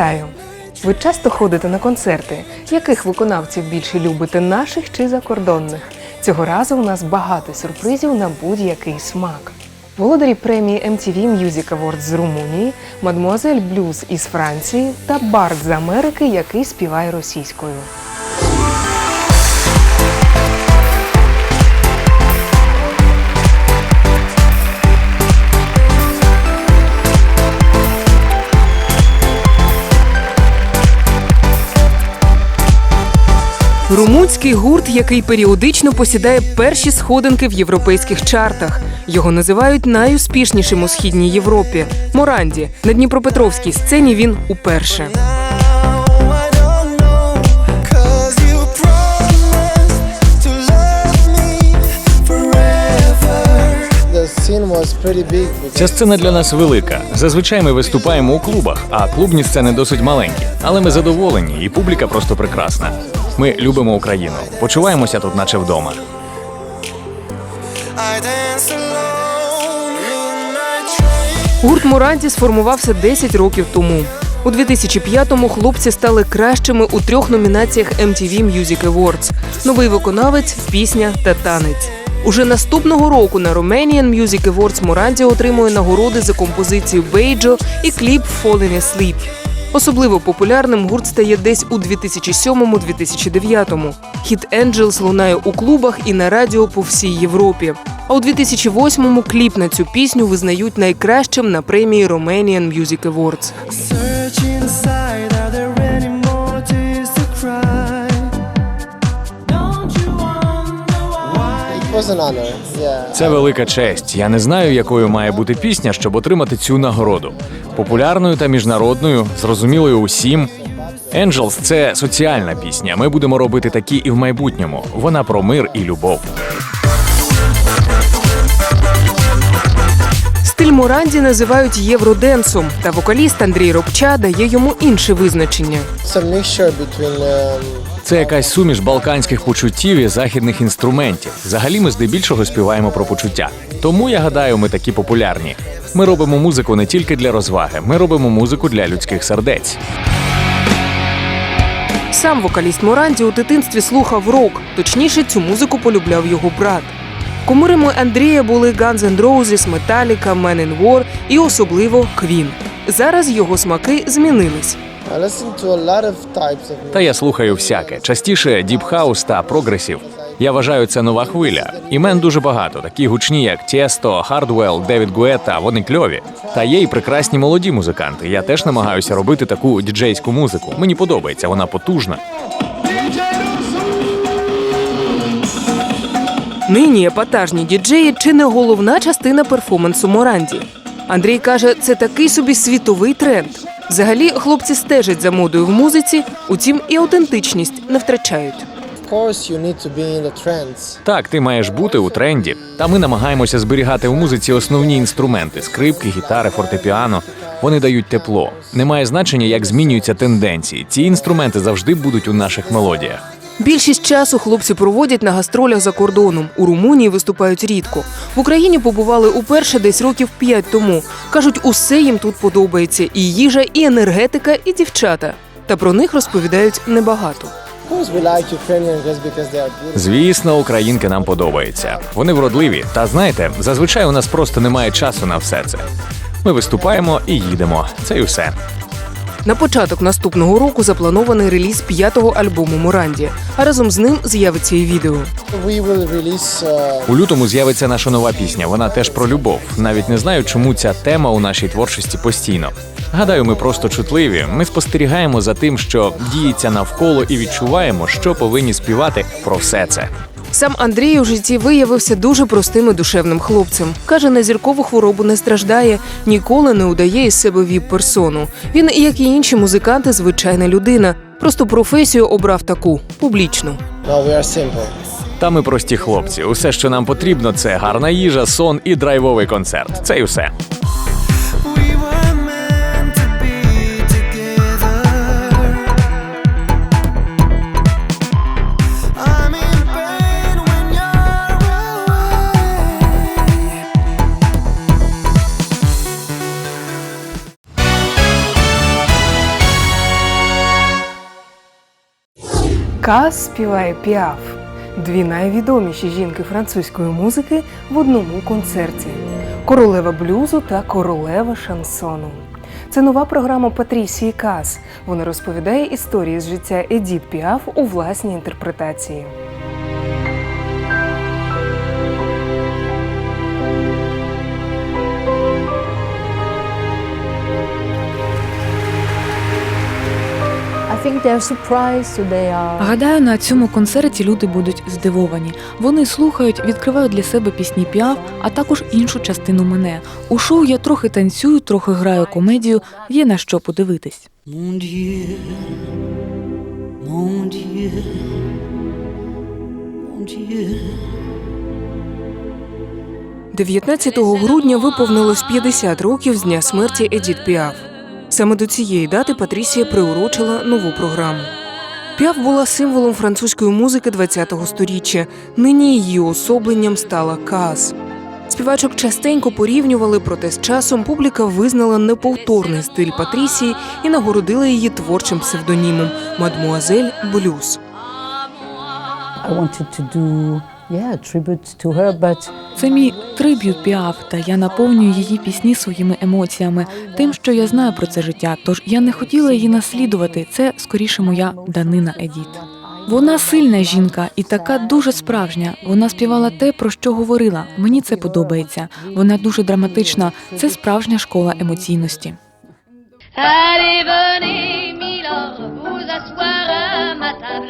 Вітаю! Ви часто ходите на концерти. Яких виконавців більше любите наших чи закордонних? Цього разу у нас багато сюрпризів на будь-який смак. Володарі премії MTV Music Awards з Румунії, Мадмуазель Блюз із Франції та Бард з Америки, який співає російською. Румунський гурт, який періодично посідає перші сходинки в європейських чартах. Його називають найуспішнішим у східній Європі. Моранді на Дніпропетровській сцені він уперше. Ця сцена для нас велика. Зазвичай ми виступаємо у клубах, а клубні сцени досить маленькі. Але ми задоволені, і публіка просто прекрасна. Ми любимо Україну, почуваємося тут, наче вдома. Гурт Моранді сформувався 10 років тому. У 2005-му хлопці стали кращими у трьох номінаціях MTV Music Awards – новий виконавець, пісня та танець. Уже наступного року на Romanian Music Awards Моранді отримує нагороди за композицію Бейджо і кліп Falling Asleep. Особливо популярним гурт стає десь у 2007-2009. Хіт Angels лунає у клубах і на радіо по всій Європі. А у 2008-му кліп на цю пісню визнають найкращим на премії Romanian Music Awards. Was an honor. Yeah. Це велика честь. Я не знаю, якою має бути пісня, щоб отримати цю нагороду. Популярною та міжнародною, зрозумілою усім. Angels – це соціальна пісня. Ми будемо робити такі і в майбутньому. Вона про мир і любов. Стиль Моранді називають євроденсом, та вокаліст Андрій Робча дає йому інше визначення. It's a mixture between um, Це якась суміш балканських почуттів і західних інструментів. Взагалі ми здебільшого співаємо про почуття. Тому я гадаю, ми такі популярні. Ми робимо музику не тільки для розваги, ми робимо музику для людських сердець. Сам вокаліст Моранді у дитинстві слухав рок, точніше, цю музику полюбляв його брат. Кумирами Андрія були Guns N' Roses, Metallica, Man in War і особливо Queen. Зараз його смаки змінились. Та я слухаю всяке. Частіше діпхаус та прогресів. Я вважаю, це нова хвиля. Імен дуже багато, такі гучні, як Тєсто, Хардвелл, Девід Гуета. Вони кльові. Та є й прекрасні молоді музиканти. Я теж намагаюся робити таку діджейську музику. Мені подобається, вона потужна. Нині епатажні діджеї чи не головна частина перформансу Моранді. Андрій каже, це такий собі світовий тренд. Взагалі, хлопці стежать за модою в музиці, утім і аутентичність не втрачають. Of you need to be in the trends. Так, ти маєш бути у тренді. Та ми намагаємося зберігати в музиці основні інструменти: скрипки, гітари, фортепіано. Вони дають тепло. Немає значення, як змінюються тенденції. Ці інструменти завжди будуть у наших мелодіях. Більшість часу хлопці проводять на гастролях за кордоном. У Румунії виступають рідко. В Україні побували уперше десь років п'ять тому. кажуть, усе їм тут подобається: і їжа, і енергетика, і дівчата. Та про них розповідають небагато. Звісно, українки нам подобаються. Вони вродливі. Та знаєте, зазвичай у нас просто немає часу на все це. Ми виступаємо і їдемо. Це й усе. На початок наступного року запланований реліз п'ятого альбому Моранді, а разом з ним з'явиться і відео. Uh, У лютому з'явиться наша нова пісня. Вона теж про любов. Навіть не знаю, чому ця тема у нашій творчості постійно. Гадаю, ми просто чутливі. Ми спостерігаємо за тим, що діється навколо, і відчуваємо, що повинні співати про все це. Сам Андрій у житті виявився дуже простим і душевним хлопцем. Каже, на зіркову хворобу не страждає, ніколи не удає із себе віп-персону. Він, як і інші музиканти, звичайна людина. Просто професію обрав таку публічну. no, we are simple. Та ми прості хлопці. Усе, що нам потрібно, це гарна їжа, сон і драйвовий концерт. Це й усе. Каз співає Піаф. Дві найвідоміші жінки французької музики в одному концерті: королева блюзу та королева шансону. Це нова програма Патрісії Кас. Вона розповідає історії з життя Едіт Піаф у власній інтерпретації. Гадаю, на цьому концерті люди будуть здивовані. Вони слухають, відкривають для себе пісні піав, а також іншу частину мене. У шоу я трохи танцюю, трохи граю комедію. Є на що подивитись. Mon Dieu, mon Dieu, mon Dieu. 19 грудня виповнилось 50 років з дня смерті Едіт Піаф. Саме до цієї дати Патрісія приурочила нову програму. Піаф була символом французької музики ХХ століття. Нині її особленням стала Каз. Співачок частенько порівнювали, проте з часом публіка визнала неповторний стиль Патрісії і нагородила її творчим псевдонімом Мадмуазель Блюз. Це мій триб'ют піав, та я наповнюю її пісні своїми емоціями, тим, що я знаю про це життя. Тож я не хотіла її наслідувати. Це скоріше моя данина Едіт. Вона сильна жінка і така дуже справжня. Вона співала те, про що говорила. Мені це подобається. Вона дуже драматична. Це справжня школа емоційності.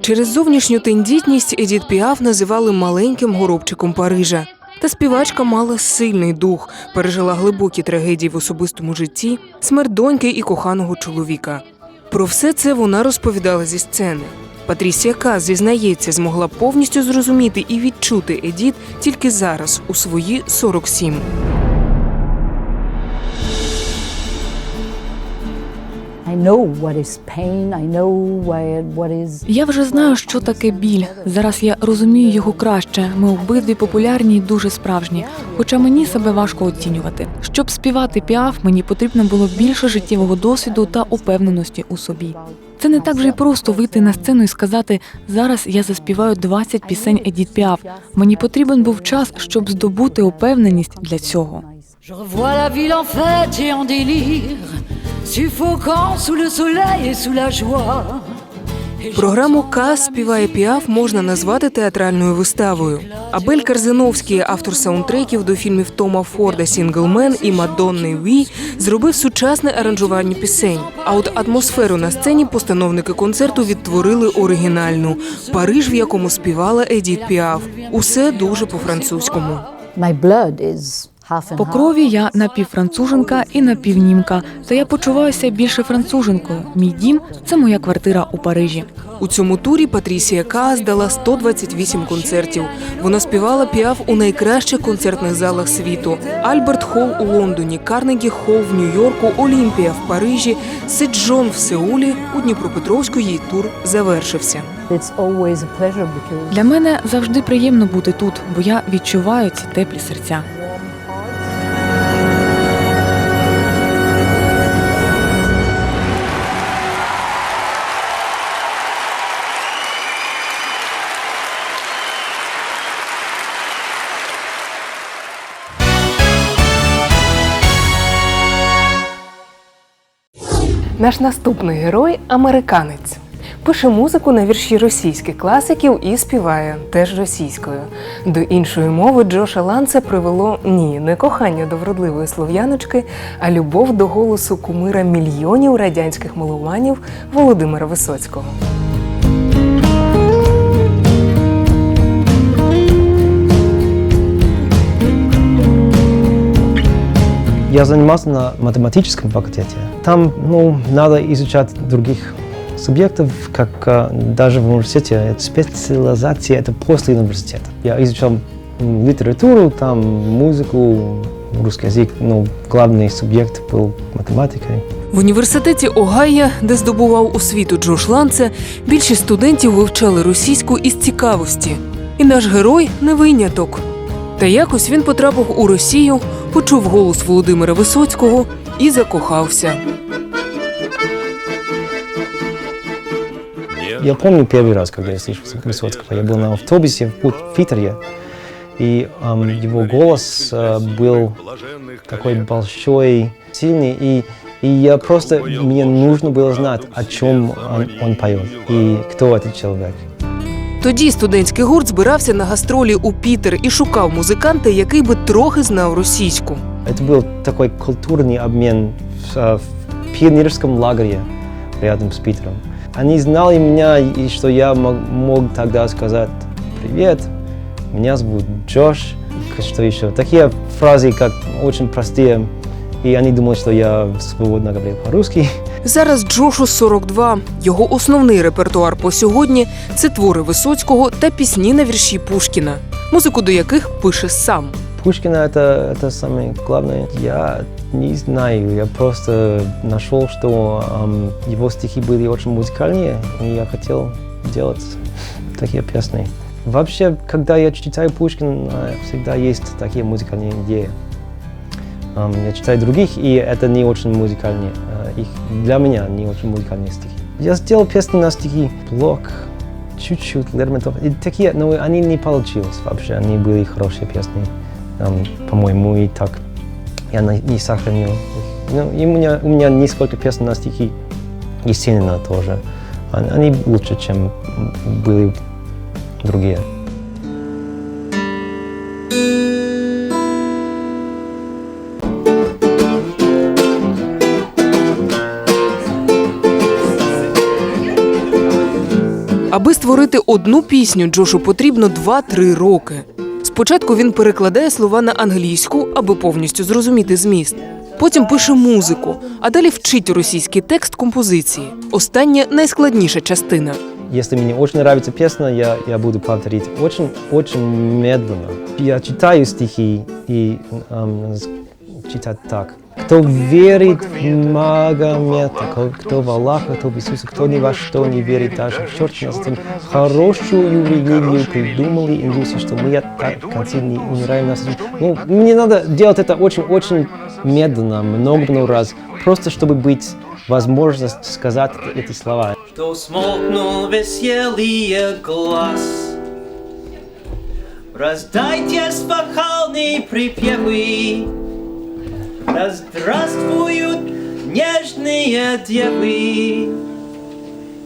Через зовнішню тендітність Едіт Піаф називали маленьким горобчиком Парижа. Та співачка мала сильний дух, пережила глибокі трагедії в особистому житті, смерть доньки і коханого чоловіка. Про все це вона розповідала зі сцени. Патрісія Каз зізнається, змогла повністю зрозуміти і відчути Едіт тільки зараз, у свої 47. Я вже знаю, що таке біль. Зараз я розумію його краще. Ми обидві популярні і дуже справжні. Хоча мені себе важко оцінювати. Щоб співати піаф, мені потрібно було більше життєвого досвіду та упевненості у собі. Це не так вже й просто вийти на сцену і сказати зараз я заспіваю 20 пісень Едіт Піаф. Мені потрібен був час, щоб здобути упевненість для цього. Je revois la ville en fête et en délire, suffocant sous le soleil et sous la joie. Програму Каз співає Піаф можна назвати театральною виставою. Абель Карзиновський, автор саундтреків до фільмів Тома Форда Сінглмен і Мадонни Ві, зробив сучасне аранжування пісень. А от атмосферу на сцені постановники концерту відтворили оригінальну Париж, в якому співала Едіт Піаф. Усе дуже по-французькому. My blood is По крові я напівфранцуженка і напівнімка, та я почуваюся більше француженкою. Мій дім це моя квартира у Парижі. У цьому турі Патрісія Каас дала 128 концертів. Вона співала піаф у найкращих концертних залах світу: Альберт Холл у Лондоні, Карнегі Холл в Нью-Йорку, Олімпія в Парижі, Сиджон в Сеулі. У Дніпропетровську її тур завершився. Для мене завжди приємно бути тут, бо я відчуваю ці теплі серця. Наш наступний герой американець. Пише музику на вірші російських класиків і співає теж російською. До іншої мови Джоша Ланца привело ні, не кохання до вродливої слов'яночки, а любов до голосу кумира мільйонів радянських меломанів Володимира Висоцького. Я занимался на математическом факультете Там, ну, надо изучать других субъектов, как э, даже в университете. Это специализация, это после университета. Я изучал м, литературу, там музыку, русский язык. Ну, главный субъект был математикой. В університеті Огайо, де здобував освіту Джош Ланце, більшість студентів вивчали російську із цікавості. І наш герой не виняток. Та якось він потрапив у Росію, почув голос Володимира Висоцького і закохався. Я я помню первый раз, когда я слышал Высоцкого. Я был на автобусе в путь в Питере, и ам, его голос э, был такой большой, сильный, и, и я просто, мне нужно было знать, о чем он, он поет, и кто этот человек. Тоді студентський гурт збирався на гастролі у Пітер і шукав музиканта, який би трохи знав російську. Это был такой культурный обмен в, э, в пионерском лагере рядом с Питером. Они знали меня, и что я мог, мог тогда сказать «Привет, меня зовут Джош». Что еще? Такие фразы, как очень простые. И они думали, что я свободно говорю по-русски. Зараз Джошу 42. Його основний репертуар по сьогодні це твори Висоцького та пісні на вірші Пушкіна, музику до яких пише сам. Пушкина это, это самое главное. Я не знаю, я просто нашел, что ам, его стихи были очень музыкальные, и я хотел делать такие песни. Вообще, когда я читаю Пушкина, всегда есть такие музыкальные идеи. Ам, я читаю других, и это не очень музыкальные. а, Их, для меня не очень музыкальные стихи. Я сделал песни на стихи Блок, чуть-чуть, Лермонтов. И такие, но они не получились вообще. Они были хорошие песни, ам, по-моему, и так. Я не сохранил их. Ну, и у меня, у меня несколько песен на стихи Есенина тоже. Они, они лучше, чем были другие. Аби створити одну пісню, Джошу потрібно 2-3 роки. Спочатку він перекладає слова на англійську, аби повністю зрозуміти зміст. Потім пише музику, а далі вчить російський текст композиції. Остання найскладніша частина. Если мне очень нравится песня, я, я буду повторить очень, очень медленно. Я читаю стихи и ам, с- читать так. Кто верит в Магомета, кто- в Аллаха, кто в Иисуса, кто ни во что не верит, даже в черт нас тем, хорошую религию придумали индусы, что мы так в конце не умираем на жизнь. Ну, мне надо делать это очень-очень медленно, много-много раз, просто чтобы быть возможность сказать эти слова. Что смолкнул веселые глаз Раздайте спахалные припевы Да здравствуют нежные девы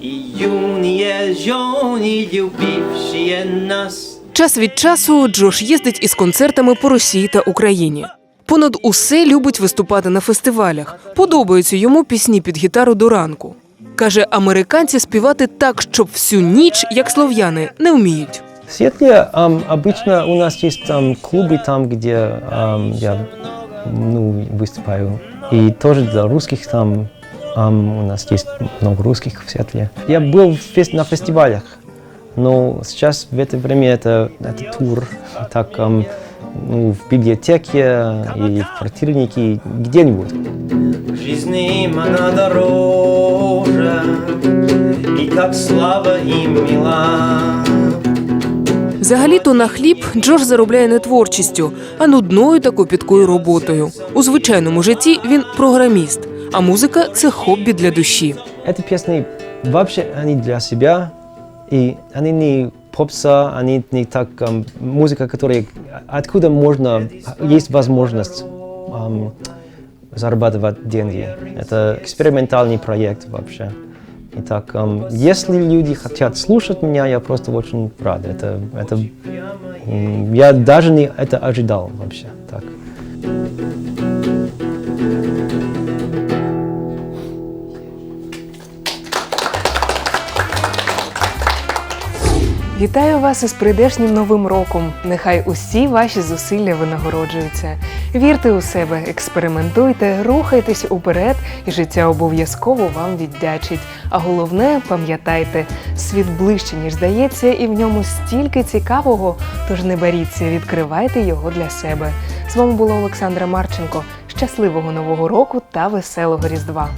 И юные жены, любившие нас Час від часу Джош їздить із концертами по Росії та Україні. Понад усе любить виступати на фестивалях. Подобаються йому пісні під гітару до ранку. Каже, американці співати так, щоб всю ніч, як слов'яни, не вміють. В Сиэтле ам, обычно у нас есть там клубы, там, где ам, я ну, выступаю. И тоже для русских там ам, у нас есть много русских в Сиэтле. Я был в фес- на фестивалях, но сейчас в это время это, это тур. Так, ам, ну, в библиотеке и в квартирнике, где-нибудь. Жизни она дороже И как слава им мила Взагалі-то на хліб Джош заробляє не творчістю, а нудною та копіткою роботою. У звичайному житті він програміст, а музика це хобі для душі. Эти песни вообще они для себя, и они не попса, они не так ам, музыка, которая откуда можно есть возможность ам, зарабатывать деньги. Это экспериментальный проект вообще. Итак, ам, если люди хотят слушать меня, я просто очень рад. Это, это м, я даже не это ожидал вообще. Так. Вітаю вас із прийдешнім новим роком. Нехай усі ваші зусилля винагороджуються. Вірте у себе, експериментуйте, рухайтесь уперед, і життя обов'язково вам віддячить. А головне, пам'ятайте, світ ближче, ніж здається, і в ньому стільки цікавого. Тож не боріться, відкривайте його для себе. З вами була Олександра Марченко. Щасливого нового року та веселого Різдва!